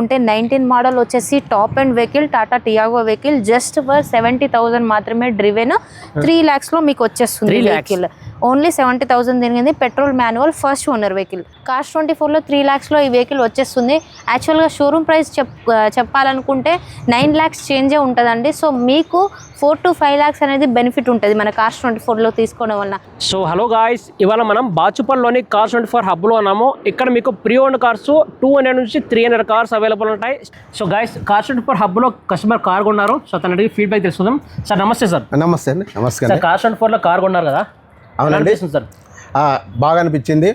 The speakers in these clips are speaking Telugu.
ఉంటే నైన్టీన్ మోడల్ వచ్చేసి top end vehicle Tata Tiago vehicle just for seventy thousand మాత్రమే డ్రివెన్ త్రీ ల్యాక్స్లో మీకు వచ్చేస్తుంది 3 lakhs. Vehicle only seventy thousand తిరిగింది petrol manual first owner vehicle. Cost twenty ఫోర్లో త్రీ ల్యాక్స్లో ఈ వెహికల్ వచ్చేస్తుంది. యాక్చువల్గా షోరూమ్ ప్రైస్ చెప్ చెప్పాలనుకుంటే నైన్ ల్యాక్స్ చేంజే ఉంటుందండి. సో మీకు ఫోర్ టు ఫైవ్ ల్యాక్స్ అనేది బెనిఫిట్ ఉంటుంది మన కాస్ట్ ట్వంటీ ఫోర్లో తీసుకోవడం వల్ల. సో హలో గాయ్స్ ఇవాళ మనం బాచుపల్లిలోని కార్స్ ట్వంటీ ఫోర్ హబ్లో ఉన్నాము. ఇక్కడ మీకు pre own cars two hundred నుంచి త్రీ హండ్రెడ్ కార్స్ అవైలబుల్ ఉంటాయి. So guys cars twenty four హబ్లో customer car కొన్నారు. సో తన అడిగి ఫీడ్బ్యాక్ తెలుసుకుందాం. సార్ నమస్తే సార్ నమస్తే అండి. నమస్కారం. సార్ కార్స్ ట్వంటీ ఫోర్లో కార్ కొన్నారు కదా? అవునండి. సార్? బాగా అనిపించింది.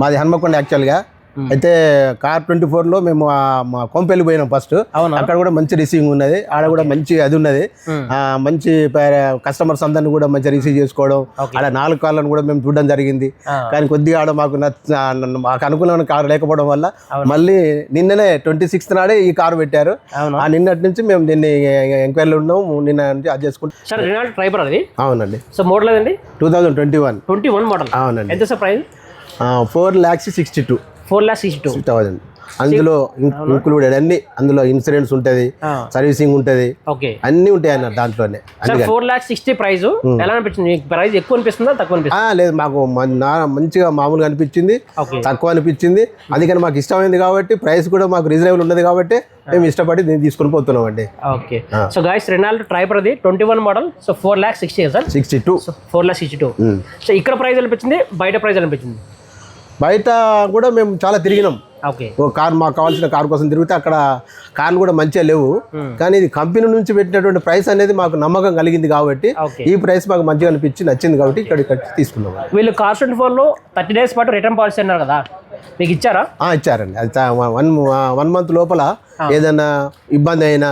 మాది హన్మకొండ యాక్చువల్గా అయితే కార్ ట్వంటీ ఫోర్లో మేము మా కొంపెల్లి పోయినాం ఫస్ట్? అక్కడ కూడా మంచి రిసీవింగ్ ఉన్నది. ఆడ కూడా మంచి అది ఉన్నది. మంచి కస్టమర్స్ అందరిని కూడా మంచి రిసీవ్ చేసుకోవడం. ఆడ నాలుగు కార్లను కూడా మేము చూడడం జరిగింది. కానీ కొద్దిగా ఆడ మాకు మాకు అనుకూలమైన కారు లేకపోవడం వల్ల మళ్ళీ నిన్ననే ట్వంటీ సిక్స్త్ నాడే ఈ కారు పెట్టారు? ఆ నిన్నటి నుంచి మేము దీన్ని ఎంక్వైరీలో ఉన్నాం నిన్న నుంచి అది చేసుకుంటాం ట్రైబర్ అది? అవునండి. సో మోడల్ ఏదండి? Two thousand twenty one. Twenty one model. అవునండి. ఎంత sir price? Four lakhs sixty two. Four lakhs sixty two thousand అందులో ఇంక్లూడెడ్ అన్ని అందులో ఇన్సూరెన్స్ ఉంటుంది సర్వీసింగ్ ఉంటుంది. ఓకే. అన్నీ ఉంటాయి అన్న దాంట్లోనే. ఫోర్ ల్యాక్స్ సిక్స్టీ ప్రైస్ ఎలా అనిపించింది? ప్రైస్ ఎక్కువ అనిపిస్తుందా తక్కువ అనిపిస్తుంది? లేదు మాకు మంచిగా మామూలుగా అనిపించింది. తక్కువ అనిపించింది. అందుకని మాకు ఇష్టమైంది కాబట్టి ప్రైస్ కూడా మాకు రీజనబుల్ ఉన్నది కాబట్టి మేము ఇష్టపడి దీన్ని తీసుకొని పోతున్నాం అండి okay. So guys Renault Triber అది twenty one model so four lakhs sixty sir sixty two four lakhs sixty two so ఇక్కడ ప్రైస్ అనిపించింది? బయట ప్రైస్ అనిపించింది? బయట కూడా మేము చాలా తిరిగినాం. ఓ కార్ మాకు కావాల్సిన కార్ కోసం తిరిగితే అక్కడ కార్లు కూడా మంచిగా లేవు. కానీ ఇది కంపెనీ నుంచి పెట్టినటువంటి ప్రైస్ అనేది మాకు నమ్మకం కలిగింది కాబట్టి ఈ ప్రైస్ మాకు మంచిగా అనిపించి నచ్చింది కాబట్టి ఇక్కడ ఇక్కడ తీసుకున్నాం. వీళ్ళు కార్ ట్వంటీ ఫోర్లో థర్టీ డేస్ పాటు రిటర్న్ పాలసీ అన్నారు కదా. మీకు ఇచ్చారా? ఇచ్చారండి. అది వన్ వన్ మంత్ లోపల ఏదైనా ఇబ్బంది అయినా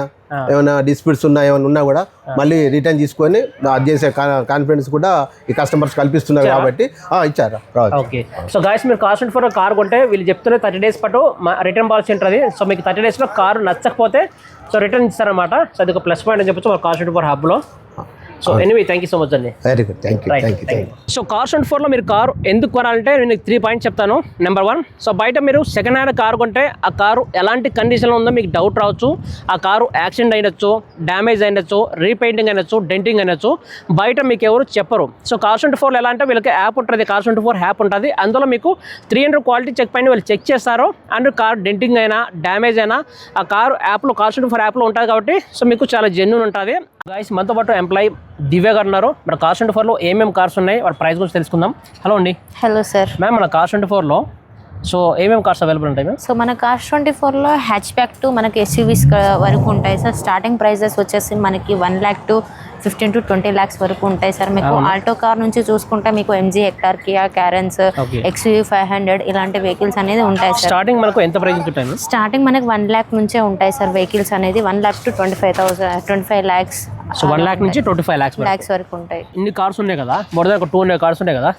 ఏమైనా డిస్ప్యూట్స్ ఉన్నా ఏమైనా ఉన్నా కూడా మళ్ళీ రిటర్న్ తీసుకొని అది చేసే కాన్ఫిడెన్స్ కూడా ఈ కస్టమర్స్ కల్పిస్తున్నారు కాబట్టి ఇచ్చారు. ఓకే. సో గాయస్ మీరు ట్వంటీ ఫోర్ కార్ కొంటే వీళ్ళు చెప్తున్న థర్టీ డేస్ పాటు రిటర్న్ పాలసీ ఉంటుంది. సో మీకు థర్టీ డేస్లో కారు నచ్చకపోతే సో రిటర్న్ ఇస్తారనమాట సో అది ఒక ప్లస్ పాయింట్ అని చెప్పొచ్చు మన twenty four హబ్లో so anyway thank you so much అండి very good thank you thank you so car twenty ఫోర్లో మీరు కారు ఎందుకు కొనాలంటే నేను త్రీ పాయింట్స్ చెప్తాను. నెంబర్ వన్ సో బయట మీరు సెకండ్ హ్యాండ్ కారు కొంటే ఆ కారు ఎలాంటి కండిషన్లో ఉందో మీకు డౌట్ రావచ్చు. ఆ కారు యాక్సిడెంట్ అయినచ్చు డ్యామేజ్ అయినచ్చు రీపెయింటింగ్ అయినచ్చు డెంటింగ్ అయినచ్చు. బయట మీకు ఎవరు చెప్పరు. సో కార్ ట్వంటీ ఫోర్లో ఎలా అంటే వీళ్ళకి యాప్ ఉంటుంది కార్ ట్వంటీ ఫోర్ యాప్ ఉంటుంది. అందులో మీకు త్రీ హండ్రెడ్ క్వాలిటీ చెక్ పైన వీళ్ళు చెక్ చేస్తారు అండ్ కార్ డెంటింగ్ అయినా డ్యామేజ్ అయినా ఆ కారు యాప్లో కార్ ట్వంటీ ఫోర్ యాప్లో ఉంటుంది కాబట్టి సో మీకు చాలా జెన్యున్ ఉంటుంది. గాయస్ మనతో పాటు ఎంప్లాయీ దివ్య గారు ఉన్నారు. మన కార్ ట్వంటీ ఫోర్లో ఏమేమి కార్స్ ఉన్నాయి? వాటి ప్రైస్ గురించి తెలుసుకుందాం. హలో అండి. హలో సార్ మ్యామ్ మన కార్ ట్వంటీ ఫోర్లో సో ఏమేమి కార్స్ అవైలబుల్ ఉంటాయి మ్యామ్ సో మన కాస్ట్ ట్వంటీ ఫోర్లో హ్యాచ్ బ్యాక్ టు మనకి ఎస్యూవీస్ వరకు ఉంటాయి సార్ స్టార్టింగ్ ప్రైజెస్ వచ్చేసి మనకి one lakh to fifteen to twenty lakhs వరకు ఉంటాయి సార్ మీకు ఆల్టో కార్ నుంచి చూసుకుంటే మీకు MG Hector Kia Carens. XUV five hundred ఇలాంటి వెహికల్స్ అనేది ఉంటాయి సార్ స్టార్టింగ్ మనకు ఎంత ప్రైస్ స్టార్టింగ్ మనకి వన్ ల్యాక్ నుంచే ఉంటాయి సార్ వెహికల్స్ అనేది. One lakh to twenty five thousand twenty five lakhs so one lakh నుంచి ట్వంటీ ఫైవ్ ల్యాక్స్ ల్యాక్స్ వరకు ఉంటాయి. ఇన్ని కార్స్ ఉన్నాయి కదా మోర్ దాన్ ఒక టూ హండ్రెడ్ కార్స్ ఉన్నాయి కదా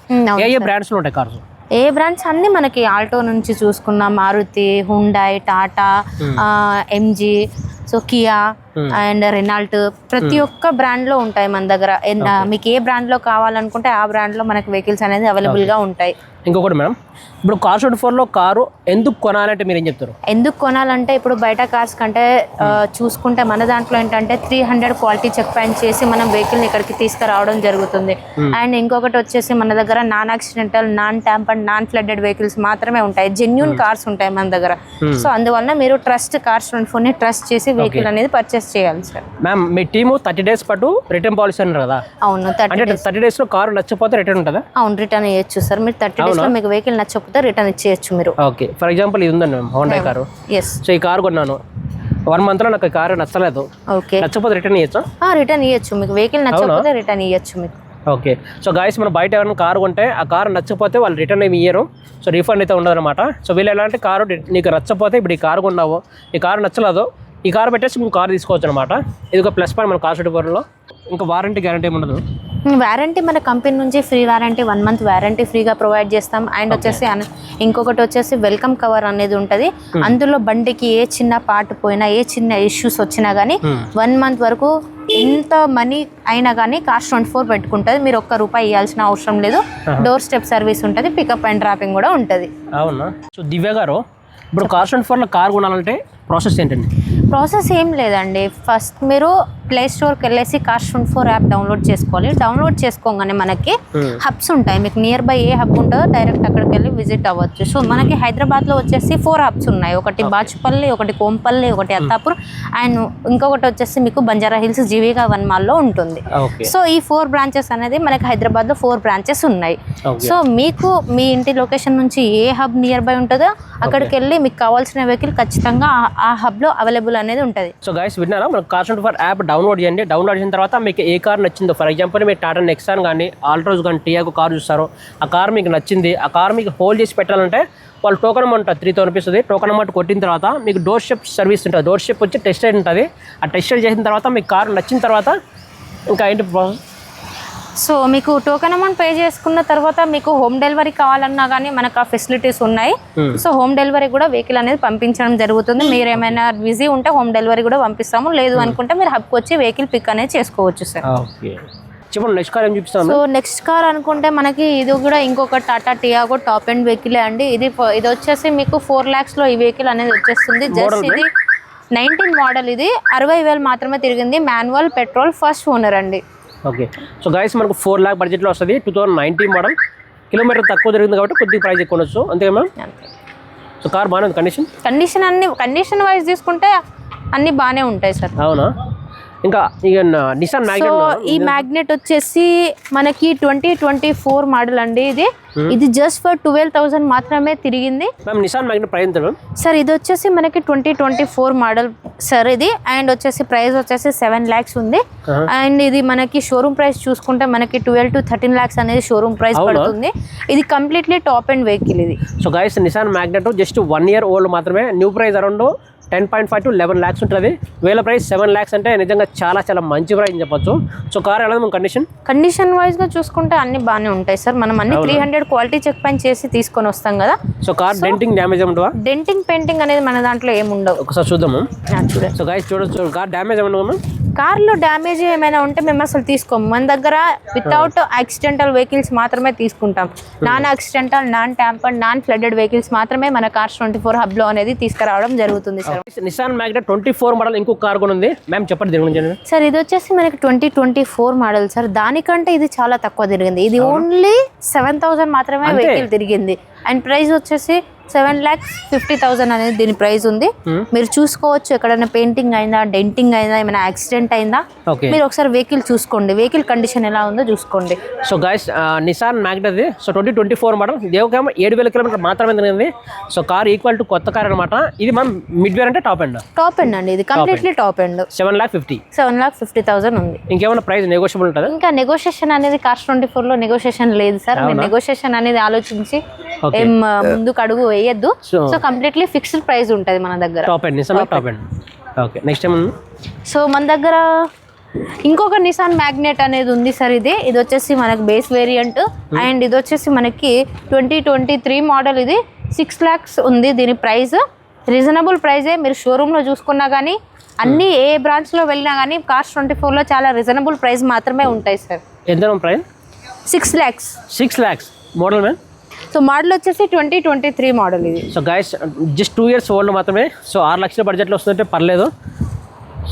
ఏ ఏ బ్రాండ్స్లో ఉంటాయి కార్స్ ఏ బ్రాండ్స్ అన్ని మనకి ఆల్టో నుంచి చూసుకున్న Maruti Hyundai Tata MG so Kia and Renault ప్రతి ఒక్క బ్రాండ్లో ఉంటాయి మన దగ్గర. మీకు ఏ బ్రాండ్లో కావాలనుకుంటే ఆ బ్రాండ్లో మనకి వెహికల్స్ అనేది అవైలబుల్గా ఉంటాయి. ఇంకొకటి మేడం ఇప్పుడు కార్ ట్వంటీ ఫోర్లో కారు ఎందుకు కొనాలంటే మీరు ఏం చెప్తారు? ఎందుకు కొనాలంటే ఇప్పుడు బయట కార్స్ కంటే ఆ, చూసుకుంటే మన దాంట్లో ఏంటంటే three hundred quality check point చేసి మనం వెహికల్ ఇక్కడికి తీసుకురావడం జరుగుతుంది. అండ్ ఇంకొకటి వచ్చేసి మన దగ్గర non accidental non tamp and non flooded vehicles మాత్రమే ఉంటాయి. జెన్యున్ కార్స్ ఉంటాయి మన దగ్గర. సో అందువల్ల మీరు ట్రస్ట్ కార్స్ ట్వంటీ ఫోర్ని ట్రస్ట్ చేసి వెహికల్ అనేది పర్చేస్ చేయాలి సార్. మ్యామ్ మీ టీము థర్టీ డేస్ పాటు రిటర్న్ పాలసీ అన్నారు కదా? అవును థర్టీ అంటే థర్టీ డేస్లో కారు నచ్చకపోతే రిటర్న్ ఉంటుందా? అవును రిటర్న్ ఇవ్వచ్చు సార్. మీరు థర్టీ డేస్లో మీకు వెహికల్ నచ్చకపోతే రిటర్న్ ఇచ్చేయచ్చు మీరు. ఓకే ఫర్ ఎగ్జాంపుల్ ఇది ఉందండి ma'am Honda car. Yes so ఈ కారు కొన్నాను. వన్ మంత్లో నాకు ఈ కారు నచ్చలేదు. ఓకే నచ్చకపోతే రిటర్న్ ఇవ్వచ్చా రిటర్న్ ఇవ్వచ్చు మీకు వెహికల్ నచ్చకపోతే రిటర్న్ ఇవ్వచ్చు మీకు. ఓకే సో గాయస్ మనం బయట ఎవరైనా కారు కొంటే ఆ కారు నచ్చకపోతే వాళ్ళు రిటర్న్ ఏమి ఇయ్యరు. సో రీఫండ్ అయితే ఉండదన్నమాట. సో వీళ్ళు ఎలాంటి కారు నీకు నచ్చకపోతే ఇప్పుడు ఈ కారు కొన్నావు. ఈ కారు నచ్చలేదు. ఈ కారు పెట్టేసి ఇంకో కారు తీసుకోవచ్చు అనమాట ఇది ఒక ప్లస్ పాయింట్ మన కార్లో ఇంకా వారంటీ గ్యారంటీ ఉండదు. వారంటీ మన కంపెనీ నుంచి free warranty one month warranty ఫ్రీగా ప్రొవైడ్ చేస్తాం. అండ్ వచ్చేసి ఇంకొకటి వచ్చేసి వెల్కమ్ కవర్ అనేది ఉంటుంది. అందులో బండికి ఏ చిన్న పార్ట్ పోయినా ఏ చిన్న ఇష్యూస్ వచ్చినా కానీ వన్ మంత్ వరకు ఎంత మనీ అయినా కానీ కాస్ట్ ట్వంటీ ఫోర్ పెట్టుకుంటుంది. మీరు ఒక్క రూపాయి ఇవ్వాల్సిన అవసరం లేదు. డోర్ స్టెప్ సర్వీస్ ఉంటుంది పికప్ అండ్ డ్రాపింగ్ కూడా ఉంటుంది. అవునా? సో దివ్య గారు ఇప్పుడు కార్ ట్వంటీ ఫోర్లో కారు కొనాలంటే ప్రాసెస్ ఏంటండి? ప్రాసెస్ ఏం లేదండి. ఫస్ట్ మీరు ప్లే స్టోర్కి వెళ్ళేసి car twenty four app download చేసుకోవాలి. డౌన్లోడ్ చేసుకోగానే మనకి Hmm. హబ్స్ ఉంటాయి. మీకు నియర్ బై ఏ హబ్ ఉంటుందో డైరెక్ట్ అక్కడికి వెళ్ళి విజిట్ అవ్వచ్చు. సో మనకి హైదరాబాద్లో వచ్చేసి ఫోర్ హబ్స్ ఉన్నాయి. ఒకటి బాచుపల్లి ఒకటి కోంపల్లి ఒకటి అత్తాపూర్ అండ్ ఇంకొకటి వచ్చేసి మీకు బంజారా హిల్స్ జీవిగా వన్ మాల్లో ఉంటుంది. సో ఈ ఫోర్ బ్రాంచెస్ అనేది మనకి హైదరాబాద్లో ఫోర్ బ్రాంచెస్ ఉన్నాయి. సో మీకు మీ ఇంటి లొకేషన్ నుంచి ఏ హబ్ నియర్ బై ఉంటుందో అక్కడికి వెళ్ళి మీకు కావాల్సిన వెహికల్ ఖచ్చితంగా ఆ- హబ్లో అవైలబుల్ అనేది ఉంటుంది. సో గైస్ విన్నారా? ఫోర్ యాప్ డౌన్లోడ్ చేయండి. డౌన్లోడ్ చేసిన తర్వాత మీకు ఏ కార్ నచ్చిందో ఫర్ ఎగ్జాంపుల్ మీరు టాటా నెక్సాన్ కానీ ఆల్ట్రోస్ కానీ టియాగో కార్ చూస్తారో. ఆ కార్ మీకు నచ్చింది. ఆ కార్ మీకు హోల్డ్ చేసి పెట్టాలంటే వాళ్ళు token amount three thousand rupees ఉంది. టోకన్ అమౌంట్ కొట్టిన తర్వాత మీకు డోర్ షిప్ సర్వీస్ ఉంటుంది. డోర్ షిప్ వచ్చి టెస్ట్ ఉంటుంది. ఆ టెస్ట్ చేసిన తర్వాత మీకు కార్ నచ్చిన తర్వాత ఇంకా ఏంటి ప్రాసెస్ సో మీకు టోకెన్ అమౌంట్ పే చేసుకున్న తర్వాత మీకు హోమ్ డెలివరీ కావాలన్నా కానీ మనకు ఆ ఫెసిలిటీస్ ఉన్నాయి. Hmm. సో హోమ్ డెలివరీ కూడా వెహికల్ అనేది పంపించడం జరుగుతుంది. మీరు ఏమైనా బిజీ ఉంటే హోమ్ డెలివరీ కూడా పంపిస్తాము. లేదు అనుకుంటే మీరు హబ్కి వచ్చి వెహికల్ పిక్ అనేది చేసుకోవచ్చు సార్ చెప్పండి నెక్స్ట్ కార్ ఏం చూపిస్తాను సో నెక్స్ట్ కార్ అనుకుంటే మనకి ఇది కూడా ఇంకొక Tata Tiago top end vehicle అండి. ఇది ఇది వచ్చేసి మీకు ఫోర్ ల్యాక్స్లో ఈ వెహికల్ అనేది వచ్చేస్తుంది. జస్ట్ ఇది నైన్టీన్ మోడల్ ఇది. అరవై వేలు మాత్రమే తిరిగింది. మాన్యువల్ పెట్రోల్ ఫస్ట్ ఓనర్ అండి. ఓకే. సో గైస్ మనకు ఫోర్ ల్యాక్ బడ్జెట్లో వస్తుంది. Two thousand nineteen model kilometer తక్కువ జరిగింది కాబట్టి కొద్దిగా ప్రైస్ ఎక్కువ ఉండొచ్చు. అంతే. మ్యామ్ సో కార్ బాగానే ఉంది. కండిషన్ కండిషన్ అన్ని కండిషన్ వైజ్ తీసుకుంటే అన్ని బాగానే ఉంటాయి సార్ అవునా? ఇంకా ఇక నిసాన్ సో మ్యాగ్నెట్ ఈ మ్యాగ్నెట్ వచ్చేసి మనకి ట్వంటీ ట్వంటీ ఫోర్ మోడల్ అండి ఇది. ఇది జస్ట్ ఫర్ ట్వెల్వ్ థౌసండ్ మాత్రమే తిరిగింది. మ్యామ్ నిసాన్ మ్యాగ్నెట్ ప్రైస్ ఎంత మ్యామ్ సార్ ఇది వచ్చేసి మనకి twenty twenty four model sir ఇది. అండ్ వచ్చేసి ప్రైస్ వచ్చేసి సెవెన్ ల్యాక్స్ ఉంది. Uh-huh. అండ్ ఇది మనకి షోరూమ్ ప్రైస్ చూసుకుంటే మనకి ట్వెల్వ్ టు థర్టీన్ ల్యాక్స్ అనేది షోరూమ్ ప్రైస్? పడుతుంది. ఇది కంప్లీట్లీ టాప్ అండ్ వెహికల్ ఇది. So guys Nissan Magnite just one year old మాత్రమే. New price around ten point five to eleven lakhs ఉంటుంది. వేల ప్రైస్ సెవెన్ ల్యాక్స్ అంటే నిజంగా చాలా చాలా మంచి ప్రైస్ అని చెప్పొచ్చు. సో కార్ ఎలా కండిషన్ కండిషన్ వైజ్గా చూసుకుంటే అన్ని బాగానే ఉంటాయి సార్. మనం అన్ని త్రీ హండ్రెడ్ క్వాలిటీ చెక్ పైన చేసి తీసుకొని వస్తాం కదా. సో కార్ డెంటింగ్ డ్యామేజ్ ఏమంటావా డెంటింగ్ పెయింటింగ్ అనేది మన దాంట్లో ఏమి ఉండవు. ఒకసారి చూద్దాము. చూడండి. సో గైస్ చూడొచ్చు. కార్ డ్యామేజ్ మ్యామ్ కార్లో డ్యామేజ్ ఏమైనా ఉంటే మేము అసలు తీసుకోము. మన దగ్గర వితౌట్ యాక్సిడెంటల్ వెహికల్స్ మాత్రమే తీసుకుంటాం. Non accidental non tamper non flooded vehicles మాత్రమే మన కార్స్ ట్వంటీ ఫోర్ హబ్లో అనేది తీసుకురావడం జరుగుతుంది sir Nissan Magnite twenty four model ఇంకొక కార్ కూడా ఉంది. మ్యామ్ చెప్పండి సార్ ఇది వచ్చేసి మనకి twenty twenty four model sir దానికంటే ఇది చాలా తక్కువ తిరిగింది. ఇది ఓన్లీ సెవెన్ థౌసండ్ మాత్రమే? వెహికల్ తిరిగింది. అండ్ ప్రైస్ వచ్చేసి సెవెన్ ల్యాక్స్ ఫిఫ్టీ థౌసండ్ అనేది దీని ప్రైస్ ఉంది. Hmm. మీరు చూసుకోవచ్చు ఎక్కడైనా పెయింటింగ్ అయిందా డెంటింగ్ అయిందా ఏమైనా యాక్సిడెంట్ అయిందా? మీరు ఒకసారి వెహికల్ చూసుకోండి. వెహికల్ కండిషన్ ఎలా ఉందో చూసుకోండి. సో గైస్ నిసాన్ మ్యాగ్నెట్ అది so twenty twenty four model దేవకేమో ఏడు వేల కిలోమీటర్ మాత్రమే తిరిగింది. సో కార్ ఈక్వల్ టు కొత్త కార్ అనమాట ఇది మనం మిడ్ వేర్ అంటే టాప్ ఎండ్ టాప్ ఎండ్ అండి. ఇది completely top end seven lakh fifty seven lakh fifty thousand ఉంది. ఇంకేమైనా ప్రైస్ నెగోషియబుల్ ఉంటుంది? ఇంకా నెగోషియేషన్ అనేది కార్స్ ట్వంటీ ఫోర్లో నెగోషియేషన్ లేదు సార్. మీరు నెగోషియేషన్ అనేది ఆలోచించి. ఏం ముందుకు అడుగు వేయద్దు. సో కంప్లీట్లీ ఫిక్స్డ్ ప్రైస్ ఉంటుంది మన దగ్గర. Top end Nissan top end okay next so మన దగ్గర ఇంకొక నిసాన్ మ్యాగ్నెట్ అనేది ఉంది సార్ ఇది. ఇది వచ్చేసి మనకి బేస్ వేరియంట్ అండ్ ఇది వచ్చేసి మనకి ట్వంటీ ట్వంటీ త్రీ మోడల్ ఇది. సిక్స్ ల్యాక్స్ ఉంది దీని ప్రైస్. రీజనబుల్ ప్రైజే మీరు షోరూంలో చూసుకున్నా కానీ అన్ని ఏ బ్రాంచ్లో వెళ్ళినా కానీ కార్స్ ట్వంటీ ఫోర్లో చాలా రీజనబుల్ ప్రైస్ మాత్రమే ఉంటాయి సార్. ఎంత price six lakhs six lakhs model man so model వచ్చేసి ట్వంటీ ట్వంటీ త్రీ మోడల్ ఇది. So guys just two years old మాత్రమే. సో ఆరు లక్షల బడ్జెట్లో వస్తుందంటే పర్లేదు.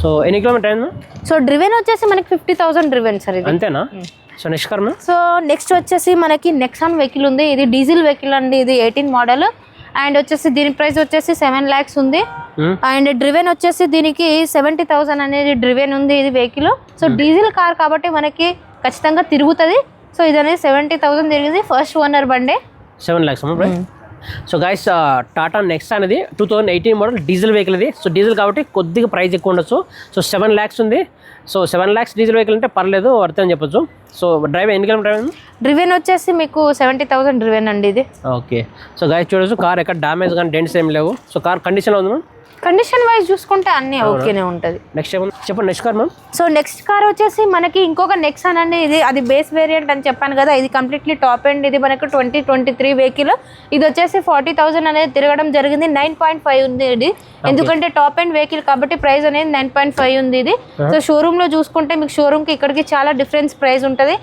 సో ఎన్ని కిలోమీటర్ అయింది? సో డ్రివెన్ వచ్చేసి మనకి ఫిఫ్టీ థౌసండ్ డ్రివెన్ సార్ ఇది. అంతేనా? So next car so next వచ్చేసి మనకి నెక్సాన్ వెహికల్ ఉంది. ఇది డీజిల్ వెహికల్ అండి. ఇది ఎయిటీన్ మోడల్ అండ్ వచ్చేసి దీని ప్రైస్ వచ్చేసి సెవెన్ ల్యాక్స్ ఉంది. అండ్ డ్రివెన్ వచ్చేసి దీనికి సెవెంటీ థౌసండ్ అనేది డ్రివెన్ ఉంది ఇది వెహికల్ సో డీజిల్ కార్ కాబట్టి మనకి ఖచ్చితంగా తిరుగుతుంది. సో ఇది అనేది సెవెంటీ థౌసండ్ తిరిగింది ఫస్ట్ ఓనర్ బండే. సెవెన్ ల్యాక్స్ అమ్మ సో గైస్ టాటా నెక్స్ట్ అనేది two thousand eighteen model diesel vehicle ఇది. సో డీజిల్ కాబట్టి కొద్దిగా ప్రైస్ ఎక్కువ ఉండొచ్చు. సో సెవెన్ ల్యాక్స్ ఉంది. So seven lakhs diesel vehicle అంటే పర్లేదు వర్త్ అని చెప్పొచ్చు. సో డ్రైవ్ ఎన్ని కిలోమీటర్ అయింది? డ్రివెన్ వచ్చేసి మీకు సెవెంటీ థౌసండ్ డ్రివెన్ అండి ఇది. ఓకే. సో గైస్ చూడొచ్చు కార్ ఎక్కడ డ్యామేజ్ కానీ డెంట్స్ ఏం లేవు. సో కార్ కండిషన్లో ఉంది మ్యామ్ కండిషన్ వైజ్ చూసుకుంటే అన్నీ ఓకేనే ఉంటుంది. నెక్స్ట్ చెప్పండి next car ma'am so next car వచ్చేసి మనకి ఇంకొక నెక్సాన్ అండి ఇది. అది బేస్ వేరియంట్ అని చెప్పాను కదా ఇది కంప్లీట్లీ టాప్ ఎండ్ ఇది మనకు ట్వంటీ ట్వంటీ త్రీ వెహికల్ ఇది వచ్చేసి ఫార్టీ థౌసండ్ అనేది తిరగడం జరిగింది. నైన్ పాయింట్ ఫైవ్ ఉంది ఇది. ఎందుకంటే టాప్ ఎండ్ వెహికల్ కాబట్టి ప్రైస్ అనేది నైన్ పాయింట్ ఫైవ్ ఉంది ఇది. సో షోరూమ్ షోరూంలో చూసుకుంటే మీకు షోరూమ్కి ఇక్కడికి చాలా డిఫరెన్స్ ప్రైస్ ఉంటుంది.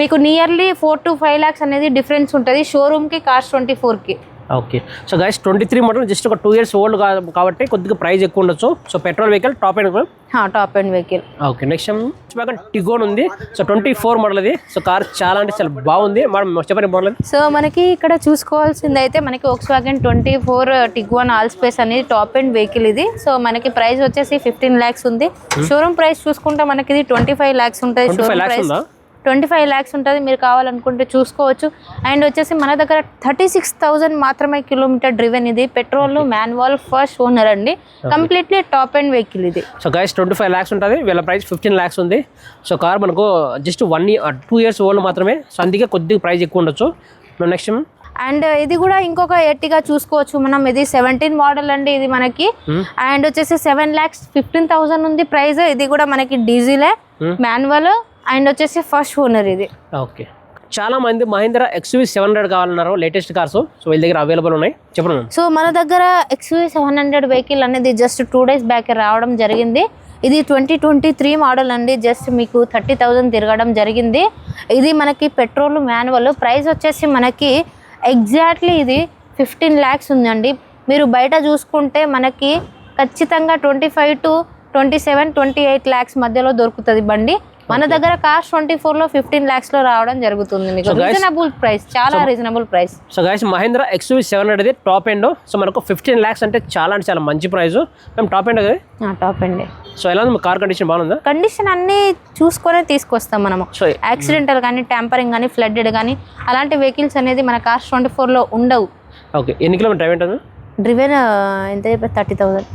మీకు nearly four to five lakhs అనేది డిఫరెన్స్ ఉంటుంది. షోరూమ్కి కార్స్ ట్వంటీ ఫోర్కి okay. So guys twenty three model just ఒక టూ ఇయర్స్ ఓల్డ్ కాబట్టి కొద్దిగా ప్రైస్ ఎక్కువ ఉండొచ్చు. So petrol vehicle top end top end vehicle okay next పక్కన టిగోన్ ఉంది. సో ట్వంటీ ఫోర్ మోడల్ ఇది. సో కార్ చాలా అంటే చాలా బాగుంది. మనం చెప్పండి మోడల్ సో మనకి ఇక్కడ చూసుకోవాల్సింది అయితే మనకి Volkswagen twenty four Tiguan all space అనేది టాప్ అండ్ వెహికల్ ఇది. సో మనకి ప్రైస్ వచ్చేసి ఫిఫ్టీన్ ల్యాక్స్ ఉంది. షోరూమ్ ప్రైస్ చూసుకుంటే మనకి ఇది ట్వంటీ ఫైవ్ ల్యాక్స్ ఉంటుంది showroom price twenty five lakhs ఉంటుంది మీరు కావాలనుకుంటే చూసుకోవచ్చు. అండ్ వచ్చేసి మన దగ్గర థర్టీ సిక్స్ థౌజండ్ మాత్రమే కిలోమీటర్ డ్రివెన్ ఇది. పెట్రోల్ మాన్యువల్ ఫస్ట్ ఓనర్ అండి. కంప్లీట్లీ టాప్ అండ్ వెహికల్ ఇది. So guys twenty five lakhs ఉంటుంది. వీళ్ళ ప్రైస్ ఫిఫ్టీన్ ల్యాక్స్ ఉంది. సో కార్ మనకు just one year two years old మాత్రమే. సో అందుకే కొద్దిగా ప్రైస్ ఎక్కువ ఉండొచ్చు. నెక్స్ట్ అండ్ ఇది కూడా ఇంకొక ఎట్టిగా చూసుకోవచ్చు మనం. ఇది సెవెంటీన్ మోడల్ అండి ఇది మనకి. అండ్ వచ్చేసి సెవెన్ ల్యాక్స్ ఫిఫ్టీన్ థౌసండ్ ఉంది. ప్రైస్ ఇది కూడా మనకి డీజిలే మాన్యువల్ అండ్ వచ్చేసి ఫస్ట్ ఓనర్ ఇది. ఓకే. చాలా మంది మహీంద్రా ఎక్స్వీ సెవెన్ హండ్రెడ్ కావాలన్నారు లేటెస్ట్ కార్స్. సో వీళ్ళ దగ్గర అవైలబుల్ ఉన్నాయి. చెప్పండి సో మన దగ్గర ఎక్స్వీ సెవెన్ హండ్రెడ్ వెహికల్ అనేది జస్ట్ టూ డేస్ బ్యాక్ రావడం జరిగింది. ఇది ట్వంటీ ట్వంటీ త్రీ మోడల్ అండి. జస్ట్ మీకు థర్టీ థౌజండ్ తిరగడం జరిగింది. ఇది మనకి పెట్రోల్ మాన్యువల్ ప్రైస్ వచ్చేసి మనకి ఎగ్జాక్ట్లీ ఇది ఫిఫ్టీన్ ల్యాక్స్ ఉందండి. మీరు బయట చూసుకుంటే మనకి ఖచ్చితంగా twenty five to twenty seven twenty eight lakhs మధ్యలో దొరుకుతుంది బండి. మన దగ్గర కాస్ట్ ట్వంటీ ఫోర్లో ఫిఫ్టీన్ ల్యాక్స్లో రావడం జరుగుతుంది మీకు. రీజనబుల్ ప్రైస్ చాలా reasonable price so guys Mahindra XUV seven hundred top end so మనకు ఫిఫ్టీన్ ల్యాక్స్ అంటే చాలా అంటే చాలా మంచి ప్రైస్ మేము టాప్ ఎండ్ టాప్ అండి సో ఎలా ఉంది? కార్ కండిషన్ బాగుందా? కండిషన్ అన్నీ చూసుకొనే తీసుకొస్తాం మనము. సో యాక్సిడెంటల్ కానీ ట్యాంపరింగ్ కానీ ఫ్లడ్డెడ్ కానీ అలాంటి వెహికల్స్ అనేది మన కార్ ట్వంటీ ఫోర్లో ఉండవు. ఓకే ఎన్ని కిలోమీటర్ డ్రైవ్ ఉంటుంది? డ్రివెన్ ఎంత thirty thousand.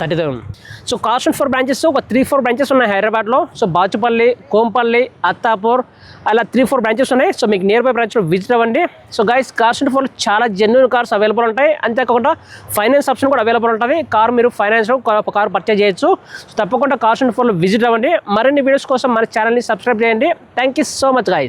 Thirty thousand. So cost four branches ఒక త్రీ ఫోర్ బ్రాంచెస్ ఉన్నాయి హైదరాబాద్లో. సో బాచుపల్లి కోంపల్లి అత్తాపూర్ అలా త్రీ ఫోర్ బ్రాంచెస్ ఉన్నాయి. సో మీకు నియర్ బై బ్రాంచ్లో విజిట్ అవ్వండి. సో గైస్ కార్స్ ఫోర్ చాలా జెన్యున్ కార్స్ అవైలబుల్ ఉంటాయి. అంతేకాకుండా ఫైనాన్స్ ఆప్షన్ కూడా అవైలబుల్ ఉంటుంది. కార్ మీరు ఫైనాన్స్ కార్ పర్చేజ్ చేయొచ్చు. సో తప్పకుండా కార్స్ ఫోర్లో విజిట్ అవ్వండి. మరిన్ని వీడియోస్ కోసం మన ఛానల్ని సబ్స్క్రైబ్ చేయండి. Thank you so much guys